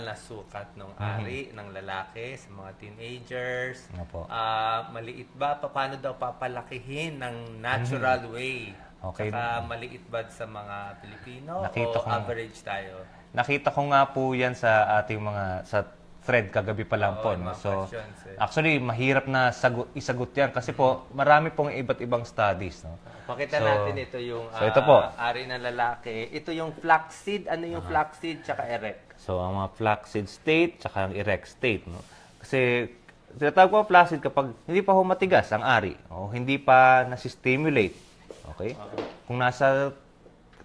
na sukat ng ari ng lalaki sa mga teenagers. Ano po? Ah, maliit ba? Pa- Paano daw papalakihin ng natural way? Mm-hmm. Okay. Saka maliit ba sa mga Pilipino Nakita o ko- average tayo? Nakita ko nga po yan sa ating mga sa thread kagabi pa lang po. No? mga So, questions, eh. actually, mahirap na sagu- isagot yan kasi po, marami pong iba't ibang studies. No? Pakita So- natin ito yung so ito po. ah, ari ng lalaki. Ito yung flaxseed. Ano yung flaxseed tsaka erect? So, ang mga flaccid state, tsaka ang erect state. No? Kasi, tinatawag ang flaccid kapag hindi pa humatigas ang ari o hindi pa nasi-stimulate. Okay? Kung nasa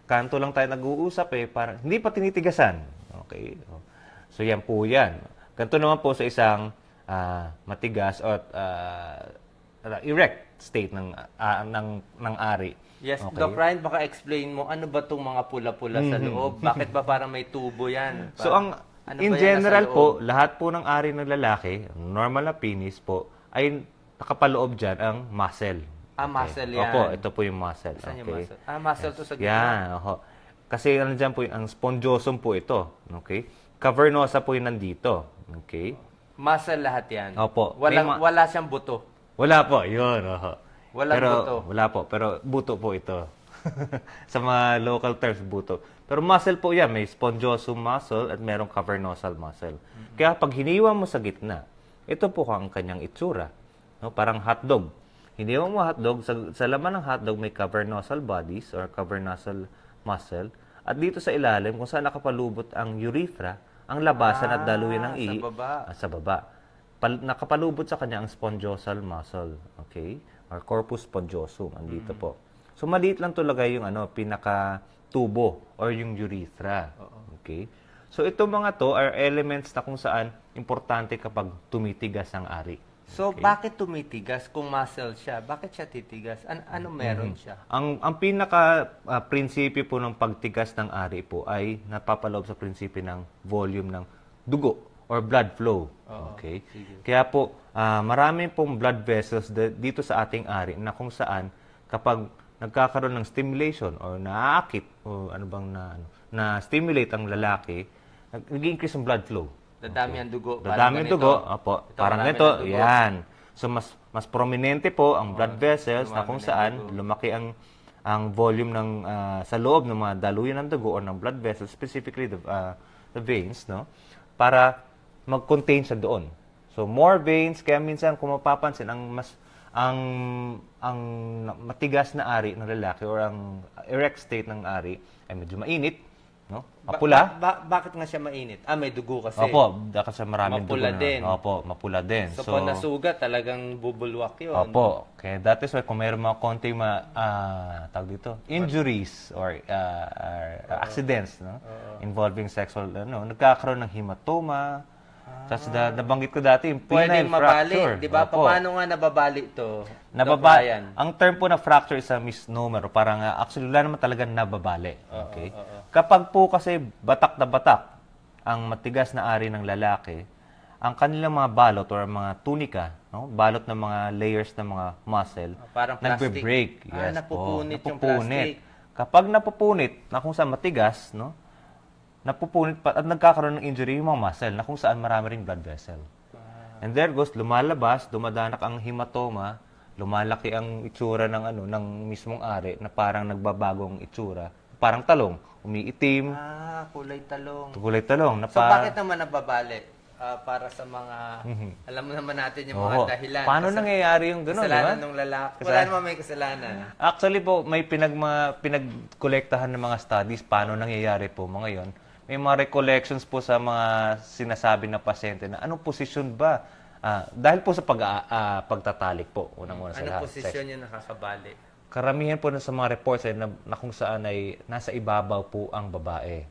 kanto lang tayo nag-uusap eh, parang hindi pa tinitigasan. Okay? So, yan po yan. Ganito naman po sa isang ah, matigas at ah, erect state ng ah, ng ng ari. Yes, Okay. Doc Ryan, baka explain mo, ano ba itong mga pula-pula sa loob? Bakit ba parang may tubo yan? So ang Ano in ba yan general nasa po, loob? lahat po ng ari ng lalaki, normal na penis po, ay nakapaloob dyan ang muscle. Ah, muscle yan. Opo, ito po yung muscle. Saan yung okay. muscle? Ah, muscle to sa gitna. Yan, oho. Kasi ano dyan po, yung- ang spongiosum po ito. Okay? Cavernosa po yung nandito. Okay? Muscle lahat yan. Opo. Walang, ma- wala siyang buto. Wala po, yun. Oho. Walang pero, buto. Wala po, pero buto po ito. Sa mga local terms, buto. Pero muscle po yan. May spongiosum muscle at merong cavernosal muscle. Kaya pag hiniwa mo sa gitna, ito po ang kanyang itsura. No? Parang hotdog. Hiniwa mo hotdog, sa, sa laman ng hotdog may cavernosal bodies or cavernosal muscle. At dito sa ilalim, kung saan nakapalubot ang urethra, ang labasan at daluyan ng Ah, sa ihi, baba. Ah, sa baba. Pal- nakapalubot sa kanya ang spongiosal muscle, okay? Or corpus spongiosum, andito po. So maliit lang talaga yung ano, pinaka tubo or yung urethra. Okay? So ito mga to are elements na kung saan importante kapag tumitigas ang ari. So, bakit tumitigas kung muscle siya? Bakit siya titigas? An- ano meron Mm-hmm. siya? Ang ang pinaka ah, prinsipyo po ng pagtigas ng ari po ay napapaloob sa prinsipyo ng volume ng dugo or blood flow. Okay? Kaya po ah, marami pong blood vessels dito sa ating ari na kung saan kapag nagkakaroon ng stimulation or naaakit o ano bang na ano, na stimulate ang lalaki, nag- nag-increase ang blood flow. Dadami ang dugo. Dadami ang ganito. dugo, Ito, parang marami ganito, ng dugo. yan. So mas mas prominente po ang blood vessels na kung saan lumaki ang ang volume ng ah, sa loob ng mga daluyan ng dugo o ng blood vessels, specifically the ah, the veins, no? Para mag-contain siya doon. So more veins kaya minsan kung mapapansin ang mas ang ang matigas na ari ng lalaki or ang erect state ng ari ay medyo mainit, no? Ba- Mapula. ba- bakit nga siya mainit? Ah, may dugo kasi. Opo, dahil sa maraming Mapula dugo na- din. Opo, mapula din. So, pag nasugat, talagang bubulwak yun. Opo. Kaya that is why kung mayroon mga konting ma, ah, tawag dito, injuries or, ah, or accidents no? involving sexual, ano, nagkakaroon ng hematoma. Tapos da, nabanggit ko dati, yung Pwedeng penile mabali. fracture. Di ba? Opo. Paano nga nababali to? Doc Nababa Ryan? ang term po na fracture is a misnomer. o Parang ah, actually wala naman talaga nababali. Okay? Kapag po kasi batak na batak ang matigas na ari ng lalaki, ang kanilang mga balot or mga tunika, no? balot ng mga layers ng mga muscle, Ah, parang plastic. nagbe-break. Ah, Yes napupunit po, yung plastic. Kapag napupunit, na kung saan matigas, no? Napupunit pa, at nagkakaroon ng injury yung mga muscle na kung saan marami ring blood vessel. Ah. And there goes, lumalabas, dumadanak ang hematoma, lumalaki ang itsura ng ano ng mismong ari na parang nagbabagong itsura, parang talong, umiitim, Ah, kulay talong. kulay talong na So, pa- bakit naman nababali? Ah, para sa mga, alam mo naman natin yung Oo. mga dahilan. Paano Kas- nangyayari yung gano'n, di ba? Kasalanan ng lalaki. Wala Kasalanan- naman may kasalanan. Actually po, may pinagma, pinagkolektahan ng mga studies paano nangyayari po mga yon. May mga recollections po sa mga sinasabi na pasyente na anong posisyon ba? Ah, dahil po sa pag, ah, pagtatalik po, unang-una sa Ano lahat. posisyon yung nakakabali? Karamihan po na sa mga reports ay na, na kung saan ay nasa ibabaw po ang babae.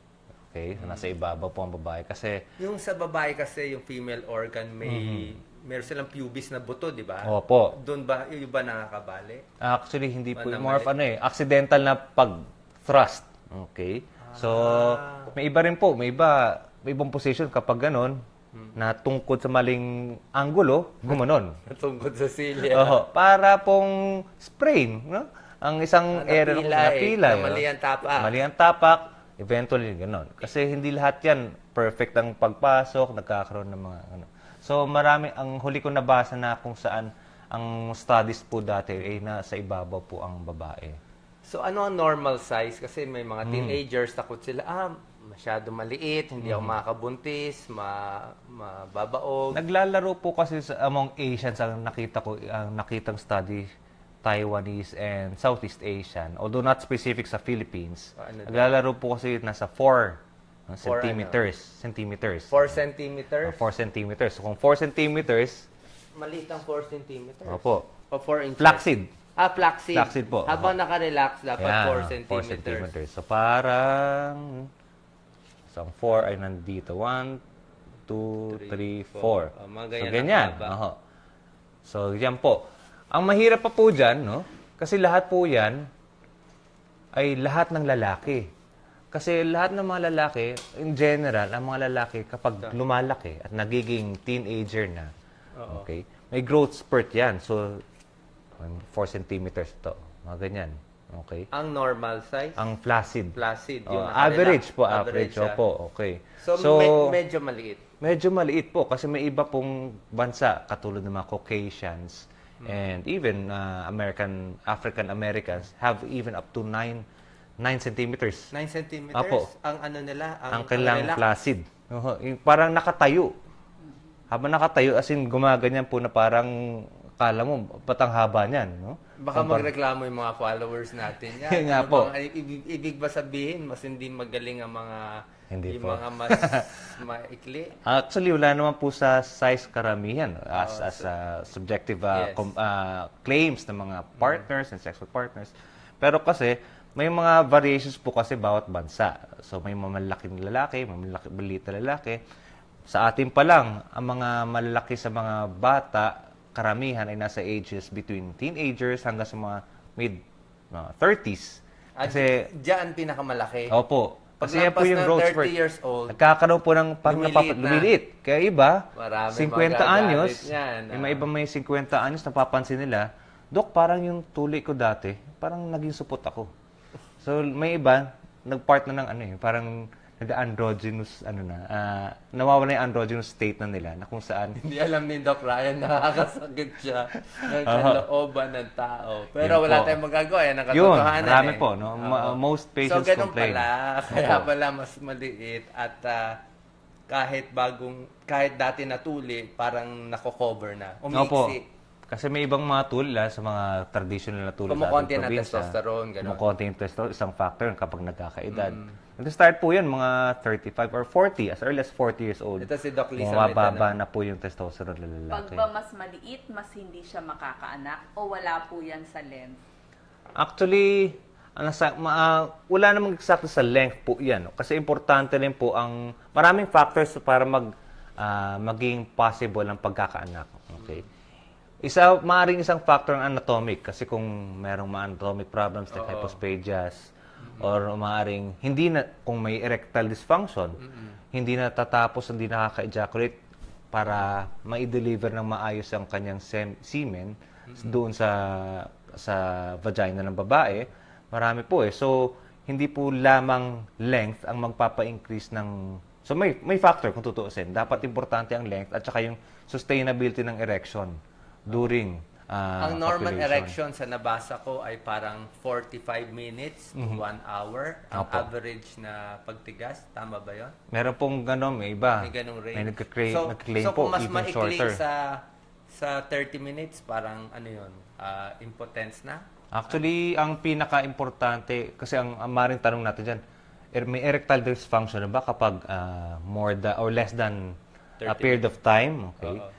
Okay? Nasa ibabaw po ang babae. Kasi, Yung sa babae kasi, yung female organ, may meron silang pubis na buto, di ba? Mm-hmm. opo, Doon ba, yung iba nakakabali? Actually, hindi po. More of ano eh, accidental na pag-thrust. Okay? So, may iba rin po. May iba, may ibang position kapag ganon, na tungkod sa maling anggulo, gumanon. Tungkod sa silya. Oho, para pong sprain, no? Ang isang Ah, area napilay, napilay, na mali ang tapak. Mali ang tapak. Eventually, ganun. Kasi hindi lahat yan perfect ang pagpasok, nagkakaroon ng mga ano. So, marami, ang huli ko nabasa na kung saan ang studies po dati ay nasa ibabaw po ang babae. So ano ang normal size? Kasi may mga Hmm. teenagers, takot sila, ah, masyado maliit, hindi ako makakabuntis, ma, mababaog. Naglalaro po kasi sa, among Asians ang nakita ko, ang nakitang study Taiwanese and Southeast Asian, although not specific sa Philippines. Ano daw? naglalaro po kasi nasa 4 Four centimeters. Centimeters. 4 centimeters? 4 centimeters. So, kung 4 centimeters, Maliit ang 4 centimeters. opo, O 4 inches. flaccid. Ah, flaccid. Flaccid po. Habang nakarelax, dapat Ayan, 4 oh, centimeters. centimeters. So, parang isang 4 ay nandito. 1, 2, 3, 4. Oh, mga So, ganyan ang. Oho. So, yan po. Ang mahirap pa po dyan, no? Kasi lahat po yan ay lahat ng lalaki. Kasi lahat ng mga lalaki, in general, ang mga lalaki, kapag lumalaki at nagiging teenager na, Oo. okay, may growth spurt yan. So, 4 centimeters to. Mga ganyan. Okay? Ang normal size? Ang flaccid. Flaccid. Oh, yung nakarelax. average po, average. siya. Opo, okay. So, me- medyo maliit. medyo maliit po kasi may iba pong bansa katulad ng mga Caucasians Hmm. and even uh, American African Americans have even up to 9 9 centimeters 9 centimeters? Apo. Ang ano nila? ang kailang relax. flaccid. Yung parang nakatayo. Habang nakatayo, as in gumaganyan po na parang kala mo, ba't ang haba niyan, no? Baka par- magreklamo yung mga followers natin. Yan. Yun nga Ano po. bang- ibig, ibig ba sabihin, mas hindi magaling ang mga Hindi yung po. mga mas maikli? Actually, wala naman po sa size karamihan as as uh, subjective uh, Yes. com- uh, claims ng mga partners and sexual partners. Pero kasi may mga variations po kasi bawat bansa. So may mga malalaking lalaki, may malaki, maliit na lalaki. Sa atin pa lang, ang mga malalaki sa mga bata, karamihan ay nasa ages between teenagers hanggang sa mga mid uh, 30s. At Kasi, diyan pinakamalaki. opo, Pag kasi yan po yung ng growth 30 spurt. years old, Nagkakaroon po ng parang Lumiliit napapa- na. lumiliit. Kaya iba, Marami 50 magagalit anyos, yan, ah. may iba may 50 anyos, napapansin nila, Dok, parang yung tuli ko dati, parang naging supot ako. So, may iba, nag-part na ng ano eh, parang nag-androgynous, ano na, ah, nawawala yung androgynous state na nila, na kung saan, hindi alam ni Doc Ryan, nakakasakit siya ng kalooban ng tao. Pero Yun wala po. tayong magagawa. Yan ang Yun, katotohanan marami eh. po, no? Most patients so, ganun complain. pala. Kaya Opo. pala mas maliit at ah, kahit bagong, kahit dati natuli, parang nako-cover na. Opo. Kasi may ibang mga tula sa mga traditional na tula Kumukonti na testosterone, ganun. Kumukonti yung testosterone, isang factor kapag nagkakaedad. Mm. Nag-start po yan mga 35 or 40, as early as 40 years old. Ito si Doc Lisa tanong. na po yung testosterone ng Pag lalaki. ba mas maliit, mas hindi siya makakaanak o wala po yan sa length? Actually, ano sa, ma, ah, wala namang exact sa length po yan. no? Kasi importante rin po ang maraming factors para mag ah, maging possible ang pagkakaanak. Okay? Isa, maaaring isang factor ang anatomic kasi kung merong mga anatomic problems like Oo. hypospadias or maaaring hindi na kung may erectile dysfunction, hindi natatapos, hindi nakaka-ejaculate para ma-deliver ng maayos ang kanyang sem- semen doon sa sa vagina ng babae. Marami po eh. So, hindi po lamang length ang magpapa-increase ng So may may factor kung tutuusin. Dapat importante ang length at saka yung sustainability ng erection during ah, Ang normal copulation. erection sa nabasa ko ay parang 45 minutes to 1 hour. Ang. Opo. average na pagtigas. Tama ba yon? Meron pong gano'n, may iba. May ganung range. May nagka-claim, so, nagka-claim so po, kung mas even maikli shorter. sa sa 30 minutes, parang ano yun, ah, impotence na? Actually, ang pinaka-importante, kasi ang, ang maring tanong natin dyan, er, may erectile dysfunction na ba kapag ah, more than, or less than a 30 period of time? Okay. Oo.